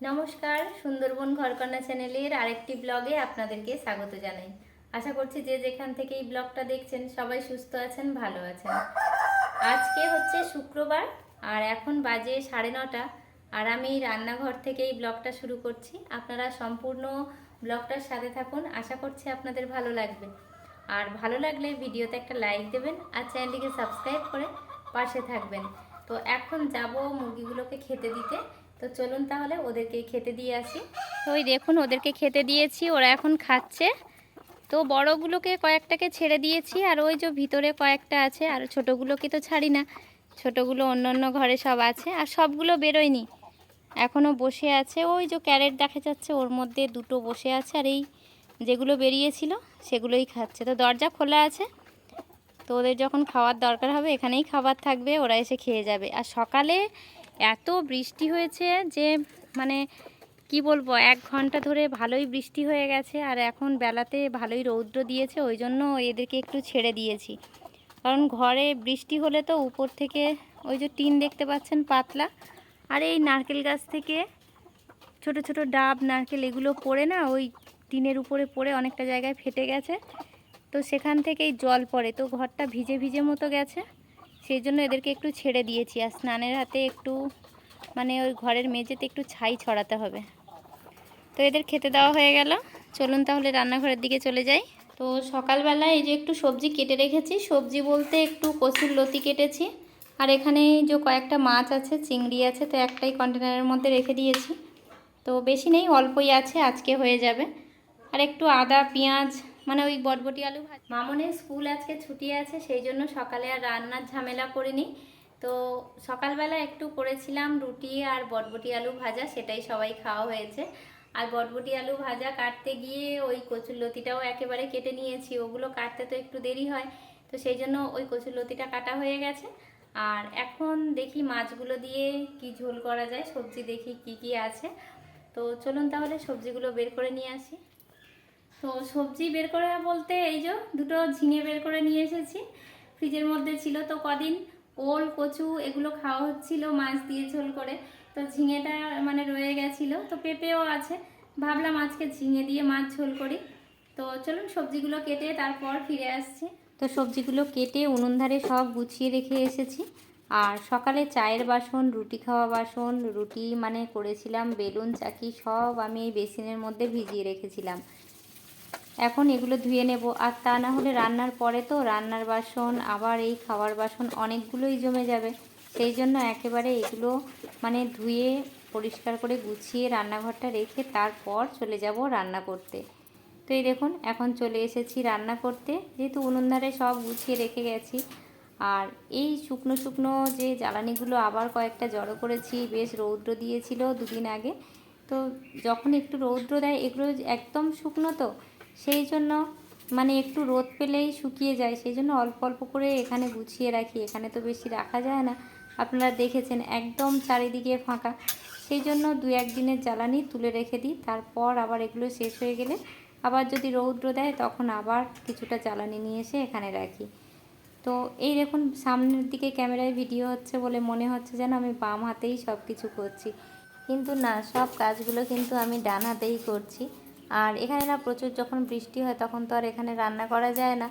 নমস্কার, সুন্দরবন ঘরকন্যা চ্যানেলের আরেকটি ব্লগে আপনাদেরকে স্বাগত জানাই। আশা করছি যে যেখান থেকে এই ব্লগটা দেখছেন সবাই সুস্থ আছেন, ভালো আছেন। আজকে হচ্ছে শুক্রবার, আর এখন বাজে সাড়ে নটা, আর আমি রান্নাঘর থেকে এই ব্লগটা শুরু করছি। আপনারা সম্পূর্ণ ব্লগটার সাথে থাকুন, আশা করছি আপনাদের ভালো লাগবে। আর ভালো লাগলে ভিডিওতে একটা লাইক দেবেন, আর চ্যানেলটিকে সাবস্ক্রাইব করে পাশে থাকবেন। তো এখন যাব মুরগিগুলোকে খেতে দিতে। তো চলুন তাহলে ওদেরকে খেতে দিয়ে আসি। তো ওই দেখুন, ওদেরকে খেতে দিয়েছি, ওরা এখন খাচ্ছে। তো বড়গুলোকে কয়েকটাকে ছেড়ে দিয়েছি, আর ওই যে ভিতরে কয়েকটা আছে, আর ছোটোগুলোকে তো ছাড়ি না। ছোটোগুলো অন্য অন্য ঘরে সব আছে, আর সবগুলো বেরোয়নি। এখনও বসে আছে, ওই যে ক্যারেট দেখা যাচ্ছে, ওর মধ্যে দুটো বসে আছে, আর এই যেগুলো বেরিয়েছিল, সেগুলোই খাচ্ছে। তো দরজা খোলা আছে, তো ওদের যখন খাওয়ার দরকার হবে, এখানেই খাবার থাকবে, ওরা এসে খেয়ে যাবে। আর সকালে এত বৃষ্টি হয়েছে যে মানে কি বলব, এক ঘণ্টা ধরে ভালোই বৃষ্টি হয়ে গেছে আর এখন বেলাতে ভালোই রৌদ্র দিয়েছে, ওই জন্য এদেরকে একটু ছেড়ে দিয়েছি। কারণ ঘরে বৃষ্টি হলে তো উপর থেকে ওই যে টিন দেখতে পাচ্ছেন পাতলা, আর এই নারকেল গাছ থেকে ছোট ছোট ডাব, নারকেল এগুলো পড়ে না, ওই টিনের উপরে পড়ে অনেকটা জায়গায় ফেটে গেছে। তো সেখান থেকেই জল পড়ে, তো ঘরটা ভিজে ভিজে মতো গেছে। সেই জন্য এদেরকে একটু ছেড়ে দিয়েছি। আর স্নানের হাতে একটু মানে ওই ঘরের মেঝেতে একটু ছাই ছড়াতে হবে। তো এদের খেতে দেওয়া হয়ে গেল। চলুন তাহলে রান্নাঘরের দিকে চলে যাই। তো সকালবেলা এই যে একটু সবজি কেটে রেখেছি। সবজি বলতে একটু কচুর লতি কেটেছি। আর এখানে যে কয়েকটা মাছ আছে, চিংড়ি আছে, তো একটাই কন্টেনারের মধ্যে রেখে দিয়েছি। তো বেশি নেই, অল্পই আছে, আজকে হয়ে যাবে। আর একটু আদা, পেঁয়াজ মানে ওই বটবটি আলু ভাজা, মামনের স্কুল আজকে ছুটি আছে, সেই জন্য সকালে আর রান্নার ঝামেলা করিনি। তো সকালবেলা একটু করেছিলাম রুটি আর বটবটি আলু ভাজা, সেটাই সবাই খাওয়া হয়েছে। আর বটবটি আলু ভাজা কাটতে গিয়ে ওই কচুর লতিটাও একেবারে কেটে নিয়েছি, ওগুলো কাটতে তো একটু দেরি হয়। তো সেই জন্য ওই কচুর লতিটা কাটা হয়ে গেছে। আর এখন দেখি মাছগুলো দিয়ে কি ঝোল করা যায়, সবজি দেখি কি কি আছে। তো চলুন তাহলে সবজিগুলো বের করে নিয়ে আসি। তো সবজি বের করে বলতে এই যে দুটো ঝিঙে বের করে নিয়ে এসেছি। ফ্রিজের মধ্যে ছিল তো কদিন? ওল, কচু এগুলো খাওয়া হচ্ছিল, মাছ দিয়ে ঝোল করে। তো ঝিঙেটা মানে রয়ে গেছিল, তো পেঁপেও আছে। ভাবলাম আজকে ঝিঙে দিয়ে মাছ ঝোল করি। তো চলুন সবজিগুলো কেটে তারপর ফিরে আসছি। তো সবজিগুলো কেটে উনুন ধারে সব গুছিয়ে রেখে এসেছি। আর সকালে চায়ের বাসন, রুটি খাওয়া বাসন, রুটি মানে করেছিলাম, বেলুন, চাকি সব আমি এই বেসিনের মধ্যে ভিজিয়ে রেখেছিলাম। এখন এগুলো ধুয়ে নেব। আর তা না হলে রান্নার পরে তো রান্নার বাসন, আবার এই খাওয়ার বাসন অনেকগুলোই জমে যাবে। সেই জন্য একেবারে এগুলো মানে ধুয়ে, পরিষ্কার করে গুছিয়ে রান্নাঘরটা রেখে তারপর চলে যাব রান্না করতে। তো এই দেখুন, এখন চলে এসেছি রান্না করতে। যেহেতু উনুন ধারে সব গুছিয়ে রেখে গেছি। আর এই শুকনো শুকনো যে জ্বালানিগুলো আবার কয়েকটা জড়ো করেছি, বেশ রৌদ্র দিয়েছিল দুদিন আগে। তো যখন একটু রৌদ্র দেয়, এগুলো একদম শুকনো তো। সেই জন্য মানে একটু রোদ পেলেই শুকিয়ে যায়, সেই জন্য অল্প অল্প করে এখানে গুছিয়ে রাখি, এখানে তো বেশি রাখা যায় না। আপনারা দেখেছেন একদম চারিদিকে ফাঁকা। সেই জন্য দু একদিনের জ্বালানি তুলে রেখে দিই, তারপর আবার এগুলো শেষ হয়ে গেলে আবার যদি রৌদ্র দেয় তখন আবার কিছুটা জ্বালানি নিয়ে এসে এখানে রাখি। তো এই দেখুন, সামনের দিকে ক্যামেরায় ভিডিও হচ্ছে বলে মনে হচ্ছে যেন আমি বাম হাতেই সব কিছু করছি। কিন্তু না, সব কাজগুলো কিন্তু আমি ডান হাতেই করছি। আর এখানে না প্রচুর যখন বৃষ্টি হয় তখন তো আর এখানে রান্না করা যায় না।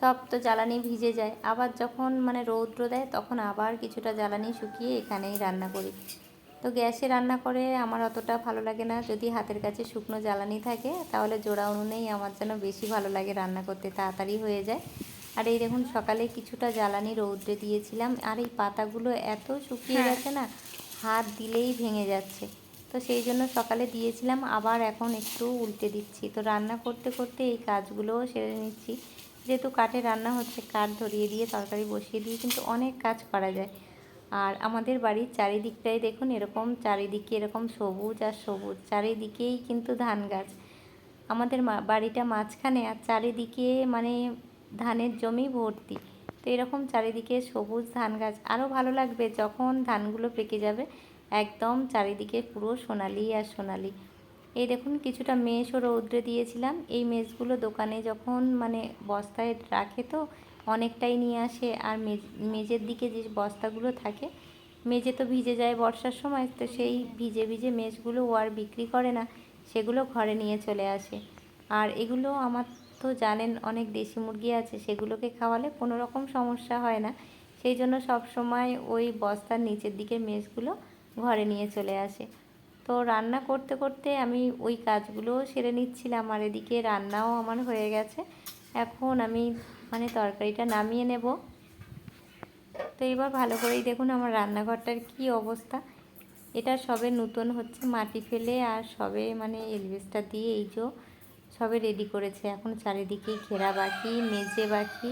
সব তো জ্বালানি ভিজে যায়। আবার যখন মানে রৌদ্র দেয় তখন আবার কিছুটা জ্বালানি শুকিয়ে এখানেই রান্না করি। তো গ্যাসে রান্না করে আমার অতটা ভালো লাগে না। যদি হাতের কাছে শুকনো জ্বালানি থাকে তাহলে জোড়া উনুনেই আমার যেন বেশি ভালো লাগে রান্না করতে তাড়াতাড়ি হয়ে যায়। আর এই দেখুন সকালে কিছুটা জ্বালানি রৌদ্রে দিয়েছিলাম। আর এই পাতাগুলো এত শুকিয়ে হ্যাঁ। গেছে না হাত দিলেই ভেঙে যাচ্ছে। তো সেই জন্য সকালে দিয়েছিলাম, আবার এখন একটু উল্টে দিচ্ছি। তো রান্না করতে করতে এই কাজগুলোও সেরে নিচ্ছি। যেহেতু কাঠে রান্না হচ্ছে, কাঠ ধরিয়ে দিয়ে তরকারি বসিয়ে দিয়ে কিন্তু অনেক কাজ করা যায়। আর আমাদের বাড়ির চারিদিকটাই দেখুন এরকম, চারিদিকে এরকম সবুজ আর সবুজ, চারিদিকেই কিন্তু ধান গাছ। আমাদের বাড়িটা মাঝখানে আর চারিদিকে মানে ধানের জমি ভর্তি। তো এরকম চারিদিকে সবুজ ধান গাছ। আরও ভালো লাগবে যখন ধানগুলো পেকে যাবে একদম চারিদিকে পুরো সোনালি আর সোনালি। এই দেখুন, কিছুটা মেষও রৌদ্রে দিয়েছিলাম। এই মেষগুলো দোকানে যখন মানে বস্তায় রাখে তো অনেকটাই নিয়ে আসে। আর মেজ- মেজের দিকে যে বস্তাগুলো থাকে, মেঝে তো ভিজে যায় বর্ষার সময়, তো সেই ভিজে ভিজে মেজগুলো ও আর বিক্রি করে না, সেগুলো ঘরে নিয়ে চলে আসে। আর এগুলো আমার তো জানেন, অনেক দেশি মুরগি আছে, সেগুলোকে খাওয়ালে কোনো রকম সমস্যা হয় না। সেই জন্য সব সময় ওই বস্তার নিচের দিকের মেজগুলো ঘরে নিয়ে চলে আসে। তো রান্না করতে করতে আমি ওই কাজগুলোও সেরে নিচ্ছিলাম আর এদিকে রান্নাও আমার হয়ে গেছে। এখন আমি মানে তরকারিটা নামিয়ে নেব। তো এবার ভালো করেই দেখুন আমার রান্নাঘরটার কি অবস্থা। এটা সবে নতুন হচ্ছে, মাটি ফেলে আর সবে মানে এলবেসটা দিয়ে এই যে সবে রেডি করেছে। এখন চারিদিকে ঘেরা বাকি মেজে বাকি,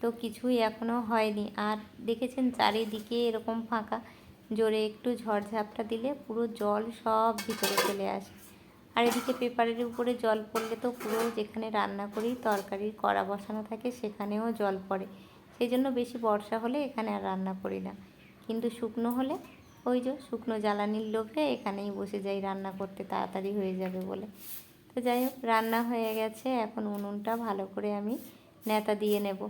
তো কিছুই এখনও হয়নি। আর দেখেছেন চারিদিকে এরকম ফাঁকা। জোরে একটু ঝড়ঝাপটা দিলে পুরো জল সব ভিতরে চলে আসে। আর এদিকে পেপারের উপরে জল পড়লে তো পুরো যেখানে রান্না করি, তরকারির কড়া বসানো থাকে, সেখানেও জল পড়ে। সেই জন্য বেশি বর্ষা হলে এখানে আর রান্না করি না। কিন্তু শুকনো হলে ওই যে শুকনো জ্বালানির লোভে এখানেই বসে যাই, রান্না করতে তাড়াতাড়ি হয়ে যাবে বলে। তো যাই হোক, রান্না হয়ে গেছে, এখন উনুনটা ভালো করে আমি নেতা দিয়ে নেব।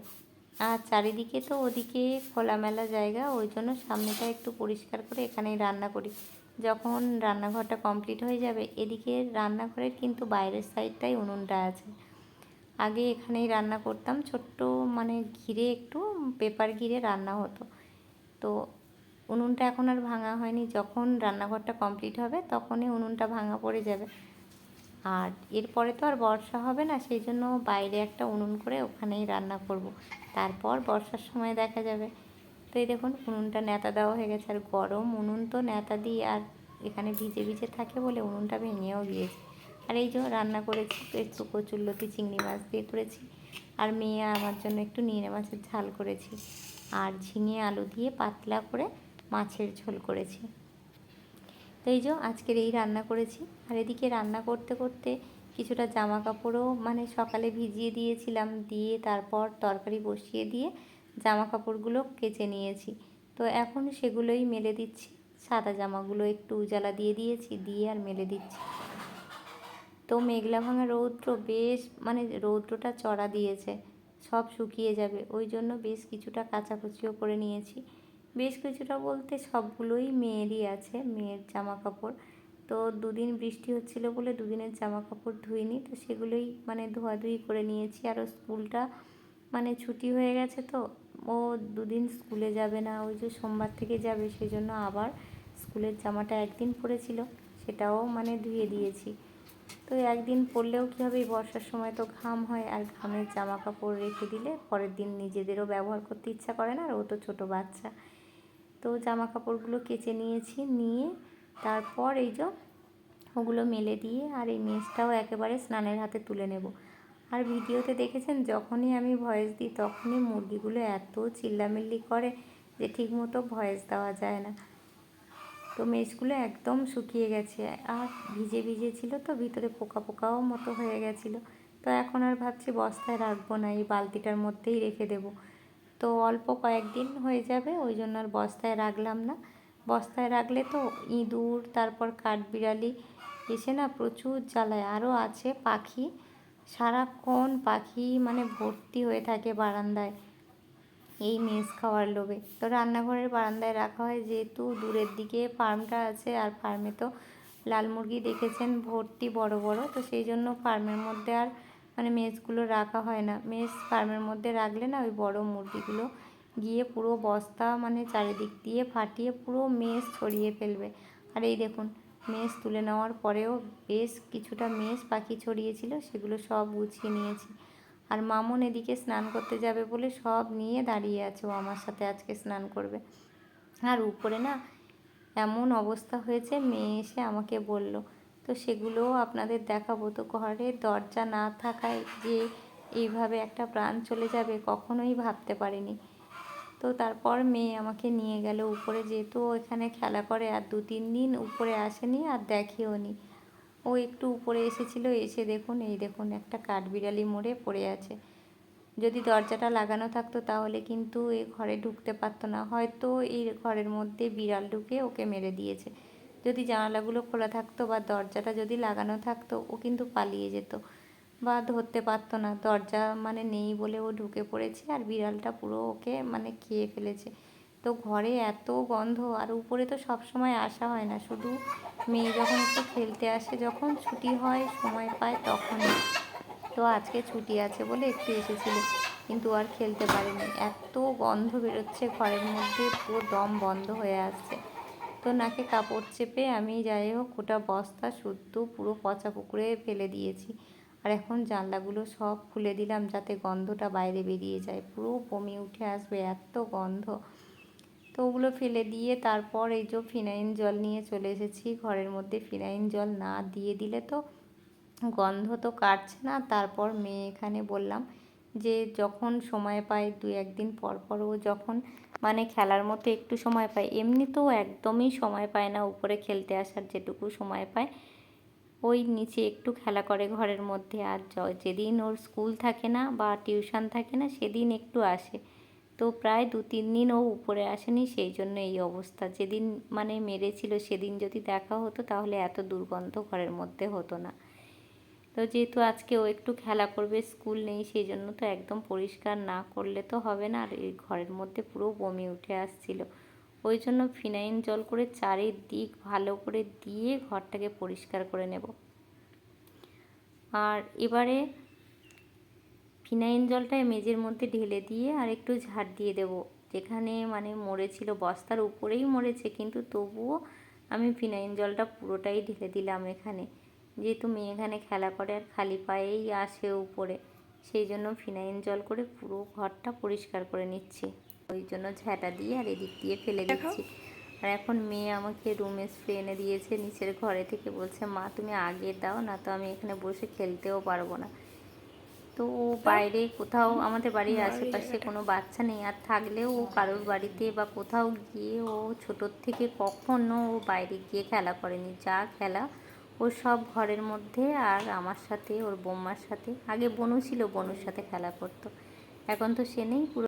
আর চারিদিকে তো ওদিকে খোলামেলা জায়গা, ওই জন্য সামনেটা একটু পরিষ্কার করে এখানেই রান্না করি। যখন রান্নাঘরটা কমপ্লিট হয়ে যাবে, এদিকে রান্নাঘরের কিন্তু বাইরের সাইডটাই উনুনটা আছে। আগে এখানেই রান্না করতাম, ছোট্ট মানে ঘিরে একটু পেপার ঘিরে রান্না হতো। তো উনুনটা এখন আর ভাঙা হয়নি, যখন রান্নাঘরটা কমপ্লিট হবে তখনই উনুনটা ভাঙা পড়ে যাবে। আর এরপরে তো আর বর্ষা হবে না, সেই জন্য বাইরে একটা উনুন করে ওখানেই রান্না করব। তারপর বর্ষার সময় দেখা যাবে। তো এই দেখুন, উনুনটা নেতা দেওয়া হয়ে গেছে। আর গরম উনুন তো নেতা দিয়ে আর এখানে ভিজে ভিজে থাকে বলে উনুনটা ভেঙেও গিয়েছে। আর এই যে রান্না করেছি একটু কচুরলতি চিংড়ি মাছ দিয়ে করেছি। আর মেয়ে আমার জন্য একটু নিয়ে মাছের ঝাল করেছি। আর ঝিঙে আলু দিয়ে পাতলা করে মাছের ঝোল করেছি। তো এই যে আজকের এই রান্না করেছি। আর এদিকে রান্না করতে করতে কিছুটা জামা কাপড়ও মানে সকালে ভিজিয়ে দিয়েছিলাম, দিয়ে তারপর তরকারি বসিয়ে দিয়ে জামা কাপড়গুলো কেচে নিয়েছি। তো এখন সেগুলোই মেলে দিচ্ছি। সাদা জামাগুলো একটু উজালা দিয়ে দিয়েছি, দিয়ে আর মেলে দিচ্ছি। তো মেঘলা ভাঙা রৌদ্র বেশ মানে রৌদ্রটা চড়া দিয়েছে, সব শুকিয়ে যাবে। ওই জন্য বেশ কিছুটা কাচাকুচিও করে নিয়েছি। বেশ কিছুটা বলতে সবগুলোই মেয়েরই আছে, মেয়ের জামা কাপড় তো দুদিন বৃষ্টি হচ্ছিল বলে দুদিনের জামা কাপড় ধুইনি, তো সেগুলোই মানে ধোয়াধুয়ি করে নিয়েছি। আরও স্কুলটা মানে ছুটি হয়ে গেছে তো, ও দুদিন স্কুলে যাবে না, ওই যে সোমবার থেকে যাবে সেই জন্য আবার স্কুলের জামাটা একদিন পরেছিল, সেটাও মানে ধুয়ে দিয়েছি। তো একদিন পরলেও কী হবে বর্ষার সময় তো ঘাম হয়, আর ঘামের জামা কাপড় রেখে দিলে পরের দিন নিজেদেরও ব্যবহার করতে ইচ্ছা করে না, আর ও তো ছোটো বাচ্চা। তো জামা কাপড়গুলো কেচে নিয়েছি, নিয়ে তারপর এই যে ওগুলো মেলে দিয়ে আর এই মেজটাও একেবারে স্নানের হাতে তুলে নেব। আর ভিডিওতে দেখেছেন, যখনই আমি ভয়েস দিই তখনই মুরগিগুলো এত চিল্লামিল্লি করে যে ঠিকমতো ভয়েস দেওয়া যায় না। তো মেজগুলো একদম শুকিয়ে গেছে আর ভিজে ভিজে ছিল তো, ভিতরে পোকা পোকাও মতো হয়ে গেছিল। তো এখন আর ভাবছি বস্তায় রাখব না, এই বালতিটার মধ্যেই রেখে দেবো। তো অল্প কয়েকদিন হয়ে যাবে, ওই জন্য আর বস্তায় রাখলাম না। বস্তায় রাখলে তো ইঁদুর, তারপর কাঠবিড়ালি এসে না প্রচুর জ্বালায়। আরও আছে পাখি। সারাক্ষণ পাখি মানে ভর্তি হয়ে থাকে বারান্দায় এই মেজ খাওয়ার লোভে। তো রান্নাঘরের বারান্দায় রাখা হয় যেহেতু দূরের দিকে ফার্মটা আছে আর ফার্মে তো লাল মুরগি দেখেছেন ভর্তি বড় বড়, তো সেই জন্য ফার্মের মধ্যে আর মানে মেজগুলো রাখা হয় না। মেজ ফার্মের মধ্যে রাখলে না ওই বড় মুরগিগুলো গিয়ে পুরো বস্তা মানে চারিদিক দিয়ে ফাটিয়ে পুরো মেজ ছড়িয়ে ফেলবে। আর এই দেখুন মেজ তুলে নেওয়ার পরেও বেশ কিছুটা মেজ পাখি ছড়িয়েছিল, সেগুলো সব গুছিয়ে নিয়েছি। আর মামুন এদিকে স্নান করতে যাবে বলে সব নিয়ে দাঁড়িয়ে আছে, ও আমার সাথে আজকে স্নান করবে। আর উপরে না এমন অবস্থা হয়েছে, মেয়ে এসে আমাকে বলল, তো সেগুলোও আপনাদের দেখাবো, তো ঘরে দরজা না থাকায় যে এইভাবে একটা প্রাণ চলে যাবে, কখনোই ভাবতে পারিনি। তো তারপর মেয়ে আমাকে নিয়ে গেল উপরে যেহেতু এখানে খেলা করে আর দু, তিন দিন উপরে আসেনি আর দেখেও নি। ও একটু উপরে এসেছিল, এসে দেখুন, এই দেখুন একটা কাঠবিড়ালি মোড়ে পড়ে আছে। যদি দরজাটা লাগানো থাকতো তাহলে কিন্তু এই ঘরে ঢুকতে পারতো না। হয়তো এই ঘরের মধ্যে বিড়াল ঢুকে ওকে মেরে দিয়েছে। যদি জানালাগুলো খোলা থাকতো বা দরজাটা যদি লাগানো থাকতো, ও কিন্তু পালিয়ে যেত। বা ধরতে পারতো না। দরজা মানে নেই বলে ও ঢুকে পড়েছে আর বিড়ালটা পুরো ওকে মানে খেয়ে ফেলেছে। তো ঘরে এত গন্ধ আর উপরে তো সব সময় আসা হয় না। শুধু মেয়ে যখন একটু খেলতে আসে, যখন ছুটি হয়, সময় পায় তখনই। তো আজকে ছুটি আছে বলে একটু এসেছিল, কিন্তু আর খেলতে পারেনি। এত গন্ধ বেরোচ্ছে ঘরের মধ্যে, পুরো দম বন্ধ হয়ে আসছে। তো নাকে কাপড় চেপে আমি যাই হোক ওটা বস্তা শুদ্ধ পুরো পচা পুকুরে ফেলে দিয়েছি। আর এখন জানলাগুলো সব খুলে দিলাম যাতে গন্ধটা বাইরে বেরিয়ে যায়। পুরো বমি উঠে আসবে, এত গন্ধ। তো ওগুলো ফেলে দিয়ে তারপর এই যে ফিনাইন জল নিয়ে চলে এসেছি। ঘরের মধ্যে ফিনাইন জল না দিয়ে দিলে তো গন্ধ তো কাটছে না। তারপর মেয়ে এখানে বললাম যে যখন সময় পায় দু একদিন পর পর ও যখন মানে খেলার মতো একটু সময় পায়, এমনিতেও একদমই সময় পায় না উপরে খেলতে আসার যেটুকু সময় পায়। ওই নিচে একটু খেলা করে ঘরের মধ্যে। আর যেদিন ওর স্কুল থাকে না বা টিউশন থাকে না, সেদিন একটু আসে। তো প্রায় দু, তিন দিন ও উপরে আসেনি, সেই জন্য এই অবস্থা। যেদিন মানে মেরেছিল, সেদিন যদি দেখা হতো, তাহলে এত দুর্গন্ধ ঘরের মধ্যে হতো না। তো যেহেতু আজকে ও একটু খেলা করবে, স্কুল নেই, সেই জন্য তো একদম পরিষ্কার না করলে তো হবে না। আর এই ঘরের মধ্যে পুরো বমি উঠে আসছিল। ওই জন্য ফিনাইল জল করে চারিদিক ভালো করে দিয়ে ঘরটাকে পরিষ্কার করে নেব। আর এবারে ফিনাইল জলটা মেজের মধ্যে ঢেলে দিয়ে আর একটু ঝাড় দিয়ে দেব। যেখানে মানে মরেছিল, বস্তার উপরেই মরেছে, কিন্তু তবুও আমি ফিনাইল জলটা পুরোটাই ঢেলে দিলাম এখানে। যেহেতু মেয়ে এখানে খেলা করে আর খালি পায়েই আসে উপরে, সেই জন্য ফিনাইল জল করে পুরো ঘরটা পরিষ্কার করে নিচ্ছি। ওই জন্য ঝাঁটা দিয়ে আর এদিক দিয়ে ফেলে দিচ্ছি। আর এখন মেয়ে আমাকে রুমে স্প্রে এনে দিয়েছে নিচের ঘরে থেকে বলছে মা তুমি আগে দাও না তো আমি এখানে বসে খেলতেও পারব না। তো ও বাইরে কোথাও আমাদের বাড়ির আশেপাশে কোনো বাচ্চা নেই আর থাকলেও ও কারোর বাড়িতে বা কোথাও গিয়ে ও ছোটোর থেকে কখনো ও বাইরে গিয়ে খেলা করেনি। যা খেলা ও সব ঘরের মধ্যে আর আমার সাথে ওর বৌমার সাথে। আগে বনু ছিল বনুর সাথে খেলা করতো। এখন তো সে নেই পুরো